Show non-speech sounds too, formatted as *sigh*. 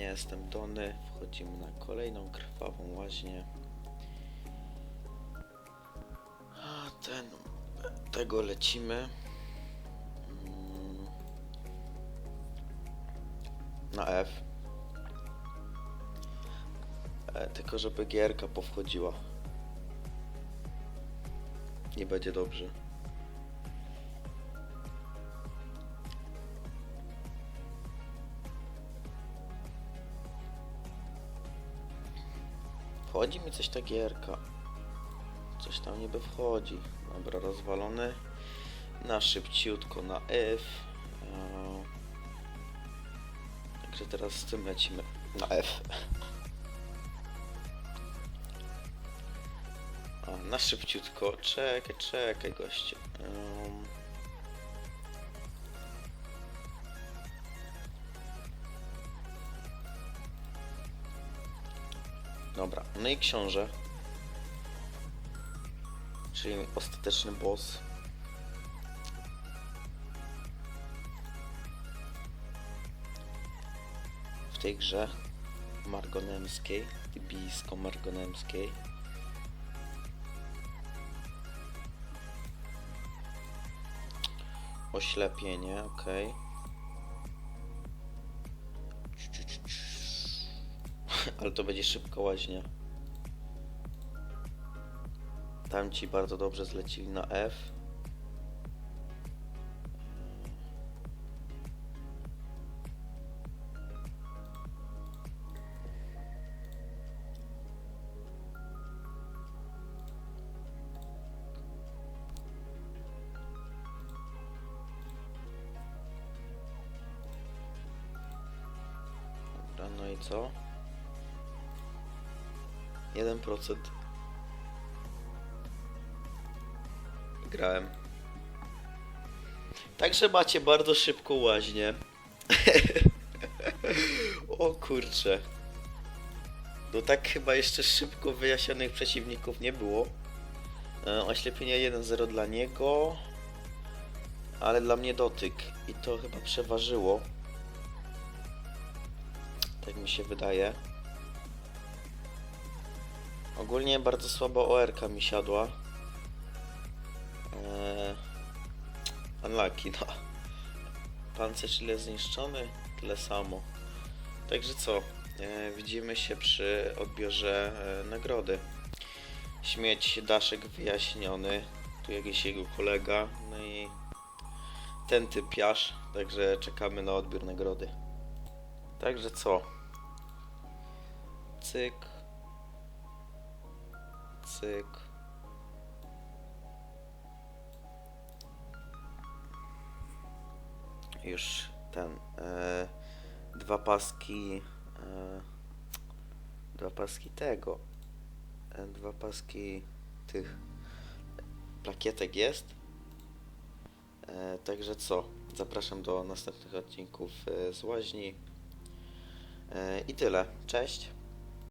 Ja jestem Tony, wchodzimy na kolejną krwawą łaźnię. A ten, tego lecimy. Mm. Na F. E, tylko żeby gierka powchodziła. Nie będzie dobrze. Wchodzi mi coś ta gierka. Coś tam niby wchodzi. Dobra, rozwalony. Na szybciutko na F. Eee, Także teraz z tym lecimy na F. Na szybciutko. Czekaj, czekaj, goście. Ehm. Dobra, no i książę. Czyli ostateczny boss. W tej grze margonemskiej, tybijsko-margonemskiej. Oślepienie, okej. Ale to będzie szybko łaźnia. Tam ci bardzo dobrze zlecili na F. Dobra, no i co? 1% grałem. Także macie bardzo szybko łaźnię. *laughs* o kurcze. No tak chyba jeszcze szybko wyjaśnionych przeciwników nie było. E, oślepienie 1-0 dla niego. Ale dla mnie dotyk. I to chyba przeważyło. Tak mi się wydaje. Ogólnie bardzo słabo ORK mi siadła. Eee, unlucky, no. Pancerz ile zniszczony? Tyle samo. Także co? E, widzimy się przy odbiorze e, nagrody. Śmieć Daszek wyjaśniony. Tu jakiś jego kolega. No i ten typiarz. Także czekamy na odbiór nagrody. Także co? Cyk. Cyk. Już ten. E, dwa paski. E, dwa paski tego. E, dwa paski tych plakietek jest. E, także co? Zapraszam do następnych odcinków e, z łaźni. E, I tyle. Cześć.